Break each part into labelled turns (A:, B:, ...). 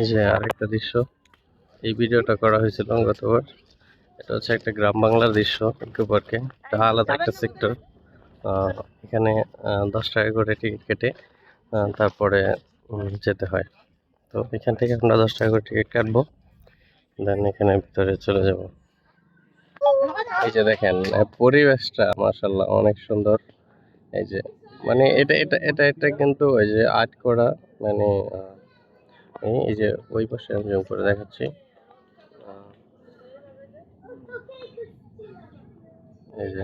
A: এই যে আরেকটা দৃশ্য। এই ভিডিওটা করা হয়েছিল গতবার এটা হচ্ছে একটা গ্রাম বাংলার দৃশ্য ইকো পার্কে এটা আলাদা একটা সেক্টর এখানে দশ টাকা করে টিকিট কেটে তারপরে যেতে হয়। তো এখান থেকে আমরা দশ টাকা করে টিকিট কাটবো। দেন এখানে ভিতরে চলে যাব। এই যে দেখেন পরিবেশটা মাশাল্লাহ অনেক সুন্দর। এই যে মানে এটা এটা এটা এটা কিন্তু ওই যে আর্ট করা মানে এই এই যে ওই পাশে আমি জুম করে দেখাচ্ছি। এই যে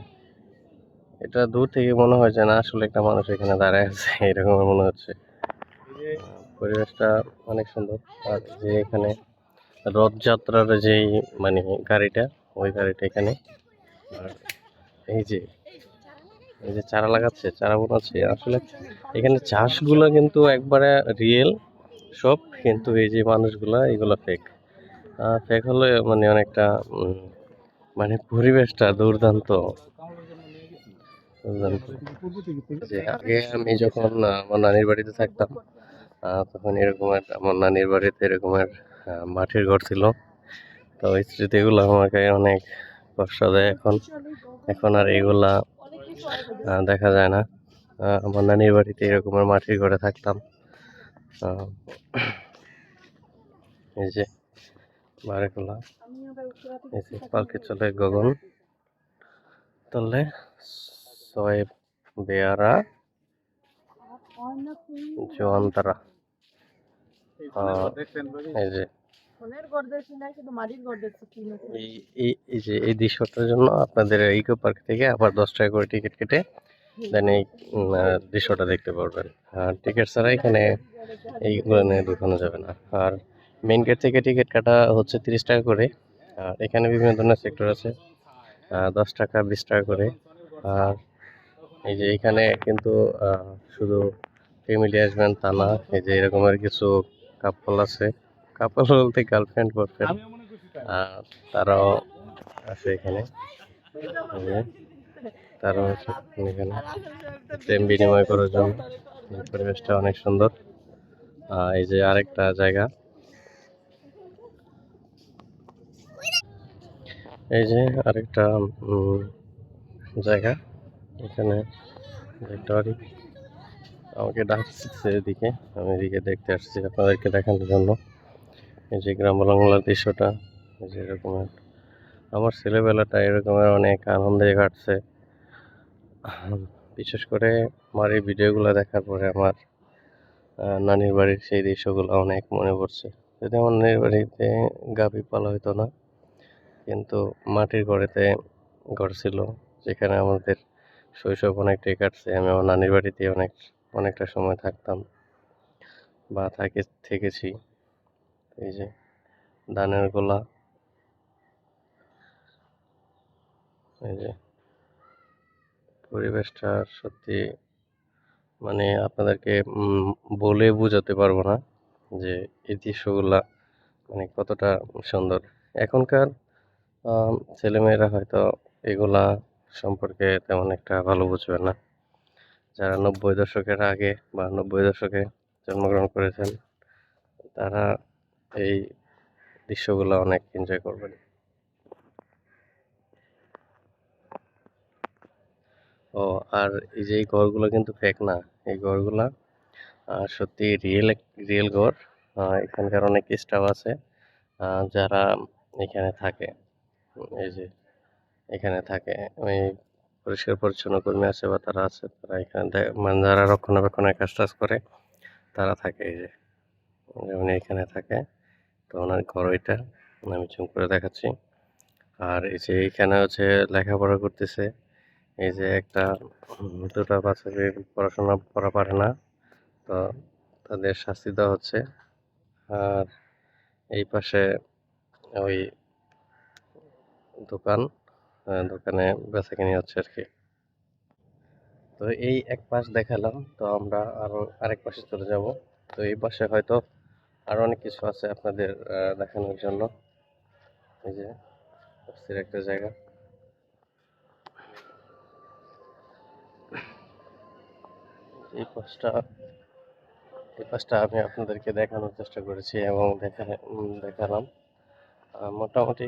A: এটা দূর থেকে মনে হয় যে না আসলে একটা মানুষ এখানে দাঁড়ায় আছে এরকম মনে হচ্ছে। পরিবেশটা অনেক সুন্দর। আর যে এখানে রথযাত্রার যেই মানে গাড়িটা ওই গাড়িটা এখানে। আর এই যে এই যে চারা লাগাচ্ছে চারা বোনাচ্ছে। আসলে এখানে চাষগুলো কিন্তু একবারে রিয়েল সব, কিন্তু এই যে মানুষগুলা, এগুলো ফেক ফেক হলে মানে অনেকটা মানে পরিবেশটা দুর্দান্ত। যে আগে আমি যখন আমার নানির বাড়িতে থাকতাম তখন এরকম আমার নানির বাড়িতে এরকমের মাটির ঘর ছিল। তো ওই স্মৃতিগুলো আমাকে অনেক কষ্ট দেয় এখন। এখন আর এগুলা দেখা যায় না। আমার নানির বাড়িতে এরকমের মাটির ঘরে থাকতাম। এই যে বাড়িগুলা এই যে চলে গগন। তলে ছয় বেয়ারা জোয়ান্তরা আহ, এই যে এই যে এই দৃশ্যটার জন্য আপনাদের ইকো পার্ক থেকে আবার দশ টাকা করে টিকিট কেটে দেন এই দৃশ্যটা দেখতে পারবেন। আর টিকিট ছাড়া এখানে এইগুলো নিয়ে ঢুকানো যাবে না। আর মেইন গেট থেকে টিকিট কাটা হচ্ছে তিরিশ টাকা করে। আর এখানে বিভিন্ন ধরনের সেক্টর আছে দশ টাকা, বিশ টাকা করে। আর এই যে এখানে কিন্তু শুধু ফ্যামিলি আসবেন তা না, এই যে এরকমের কিছু কাপল আছে। কাপল বলতে গার্লফ্রেন্ড বয়ফ্রেন্ড তারাও আছে এখানে। তারাও আছে এখানে। প্রেম বিনিময় করার জন্য। পরিবেশটা অনেক সুন্দর। এই যে আরেকটা জায়গা। এই যে আরেকটা জায়গা। এখানে দেখতে পারি আমাকে ডাকছে এদিকে, আমি এদিকে দেখতে আসছি আপনাদেরকে দেখানোর জন্য। এই যে গ্রাম বাংলার দৃশ্যটা, এই যে আমার ছেলেবেলাটা এরকমের অনেক আনন্দে কাটছে। বিশেষ করে আমার এই ভিডিওগুলো দেখার পরে আমার নানির বাড়ির সেই দৃশ্যগুলো অনেক মনে পড়ছে। যদি আমার নানির বাড়িতে গাভী পালা হতো না, কিন্তু মাটির ঘরেতে ঘর ছিল, যেখানে আমাদের শৈশব অনেকটাই কাটছে। আমি আমার নানির বাড়িতে অনেক, অনেকটা সময় থাকতাম বা থাকে, থেকেছি। এই যে ধানের গোলা, এই যে পরিবেশটা সত্যি মানে আপনাদেরকে বলে বোঝাতে পারব না যে এই দৃশ্যগুলা মানে কতটা সুন্দর। এখনকার ছেলেমেয়েরা হয়তো এগুলা সম্পর্কে তেমন একটা ভালো বুঝবে না। যারা নব্বই দশকের আগে বা নব্বই দশকে জন্মগ্রহণ করেছেন, তারা এই দৃশ্যগুলো অনেক এনজয় করবেন। ও আর এই যে এই ঘরগুলো কিন্তু ফেক না। এই ঘরগুলা সত্যি রিয়েল রিয়েল ঘর। এখানকার অনেক স্টাফ আছে যারা এখানে থাকে। এই যে এখানে থাকে। ওই পরিষ্কার পরিচ্ছন্ন কর্মী আছে বা তারা আছে, তারা এখানে মানে যারা রক্ষণাবেক্ষণের কাজ টাজ করে, তারা থাকে এই যে। যেমন এখানে থাকে, তো ওনার ঘর ওইটা, আমি জুম করে দেখাচ্ছি। আর এই যে এখানে হচ্ছে লেখাপড়া করতেছে এই যে একটা দুটা বাচ্চাদের পড়াশোনা করা পারে না, তো তাদের শাস্তি দেওয়া হচ্ছে। আর এই পাশে ওই দোকান দোকানে দোকানে বেচাকেনি হচ্ছে আর কি। তো এই এক পাশ দেখালাম, তো আমরা আরও আরেক পাশে চলে যাব। তো এই পাশে হয়তো আরও অনেক কিছু আছে আপনাদের দেখানোর জন্য। এই যে একটা জায়গা। এই পাশটা এই পাশটা আমি আপনাদেরকে দেখানোর চেষ্টা করেছি এবং দেখা দেখালাম। মোটামুটি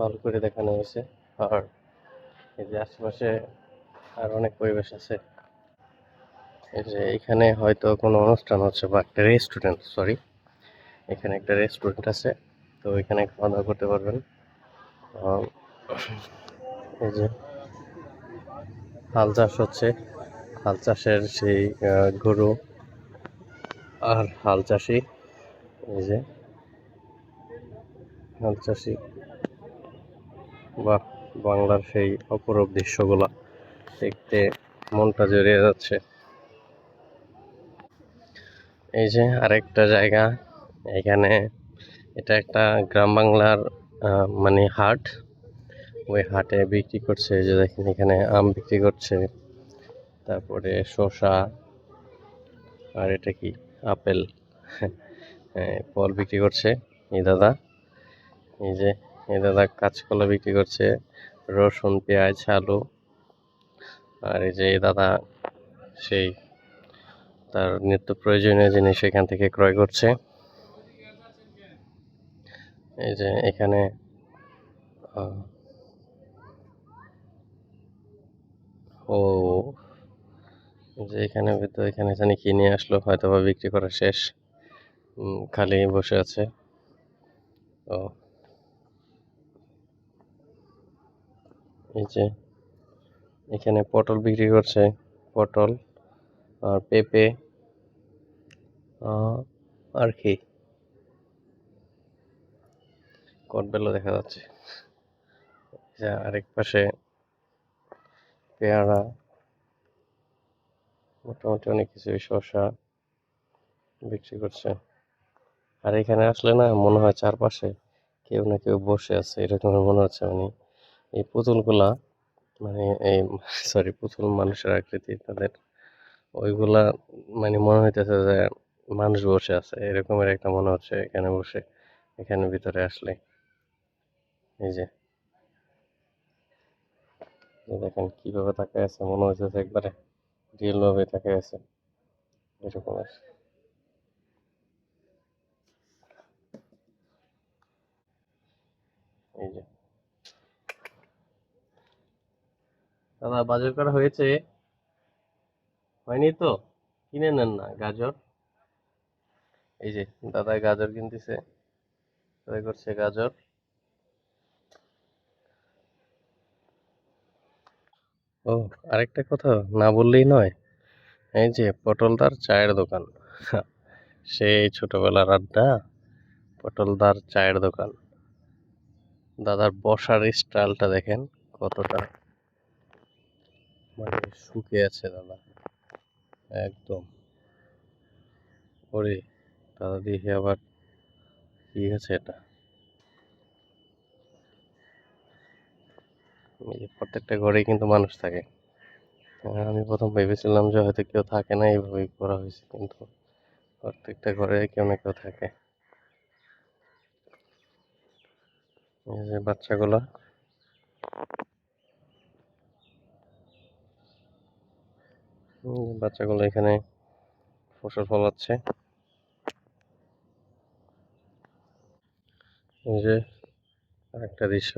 A: ভালো করে দেখানো হয়েছে। আর এই যে আশেপাশে আর অনেক পরিবেশ আছে। এই যে এখানে হয়তো কোনো অনুষ্ঠান হচ্ছে বা একটা রেস্টুরেন্ট সরি এখানে একটা রেস্টুরেন্ট আছে। তো এখানে খাওয়া দাওয়া করতে পারবেন। এই যে হাল চাষ হচ্ছে হাল চাষের সেই গরু আর হাল চাষি, এই যে হাল চাষি। বা বাংলার সেই অপরূপ দৃশ্যগুলা দেখতে মনটা জড়িয়ে যাচ্ছে। এই যে আরেকটা জায়গা, এখানে এটা একটা গ্রাম বাংলার মানে হাট। ওই হাটে বিক্রি করছে যে দেখেন এখানে আম বিক্রি করছে। তারপরে শসা, আর এটা কি? আপেল। ফল বিক্রি করছে এই দাদা। এই যে, এই দাদা কাঁচকলা বিক্রি করছে, রসুন, পেঁয়াজ, আলু। আর এই যে এই দাদা সেই তার নিত্য প্রয়োজনীয় জিনিস এখান থেকে ক্রয় করছে। এই যে এখানে ও যে এখানে ভিতর এখানে কি নিয়ে আসলো হয়তো বা বিক্রি করা শেষ। খালি বসে আছে। ও। এই যে এখানে পটল বিক্রি করছে, পটল আর পেঁপে। আর কি? কটবেলও দেখা যাচ্ছে। আরেক পাশে পেয়ারা। মোটামুটি অনেক কিছু শসা বিক্রি করছে। আর এখানে আসলে না মনে হয় চারপাশে কেউ না কেউ বসে আছে, এরকম মনে হচ্ছে মানে এই পুতুলগুলা মানে এই সরি পুতুল মানুষের আকৃতি তাদের, ওইগুলা মানে মনে হইতেছে যে মানুষ বসে আছে, এরকমের একটা মনে হচ্ছে এখানে বসে, এখানে ভিতরে আসলে। এই যে। দেখেন কীভাবে তাকায় আছে, মনে হচ্ছে একবারে। রিয়েল ভাবে তাকায় আছে। এরকম আছে এই যে। দাদা, বাজার করা হয়েছে। হয়নি তো? কিনে নেন না, গাজর। এই যে দাদা গাজর কিনতেছে। করছে গাজর। ও, আরেকটা কথা না বললেই নয়। এই যে পটলদার চায়ের দোকান। সেই ছোটবেলার আড্ডা পটলদার চায়ের দোকান। দাদার বসার স্টাইলটা দেখেন কতটা মানে শুকে আছে দাদা। একদম। ওরে, দাদা দেখি আবার কি আছে এটা? এই যে প্রত্যেকটা ঘরেই কিন্তু মানুষ থাকে। আমি প্রথম ভেবেছিলাম যে হয়তো কেউ থাকে না, এইভাবেই করা হয়েছে, কিন্তু প্রত্যেকটা ঘরে কেউ না কেউ থাকে। এই যে বাচ্চাগুলা। বাচ্চাগুলো এখানে ফসল ফলাচ্ছে। এই যে আরেকটা দৃশ্য।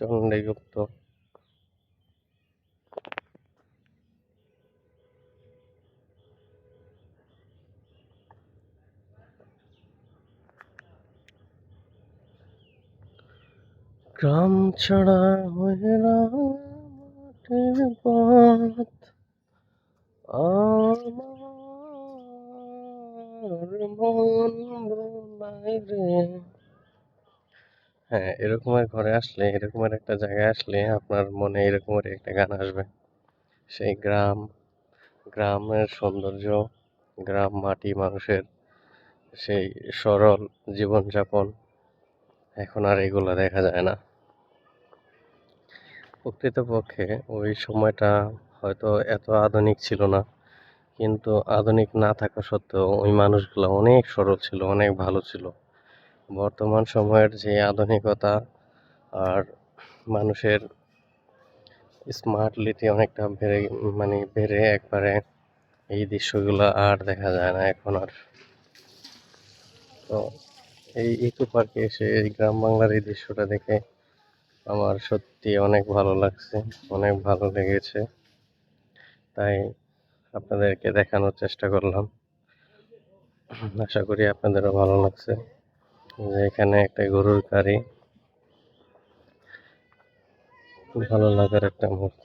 A: চণ্ডীগুপ্ত গ্রাম ছাড়া হয়ে না মাটির পথ। আমার মন ভোলায় রে। হ্যাঁ এরকমের ঘরে আসলে এরকমের একটা জায়গায় আসলে আপনার মনে এরকমের একটা গান আসবে। সেই গ্রাম, গ্রামের সৌন্দর্য, গ্রাম মাটি মানুষের সেই সরল জীবনযাপন এখন আর এগুলো দেখা যায় না। প্রকৃতপক্ষে ওই সময়টা হয়তো এত আধুনিক ছিল না, কিন্তু আধুনিক না থাকা সত্ত্বেও ওই মানুষগুলো অনেক সরল ছিল, অনেক ভালো ছিল। বর্তমান সময়ের যে আধুনিকতা আর মানুষের স্মার্টলিটি অনেকটা বেড়ে মানে বেড়ে একবারে এই দৃশ্যগুলো আর দেখা যায় না এখন আর। তো এই ইকো পার্কে এসে এই গ্রাম বাংলার এই দৃশ্যটা দেখে আমার সত্যি অনেক ভালো লাগছে, অনেক ভালো লেগেছে। তাই আপনাদেরকে দেখানোর চেষ্টা করলাম। আশা করি আপনাদেরও ভালো লাগছে। এখানে একটা গরুর গাড়ি। ভালো লাগার একটা মুহূর্ত।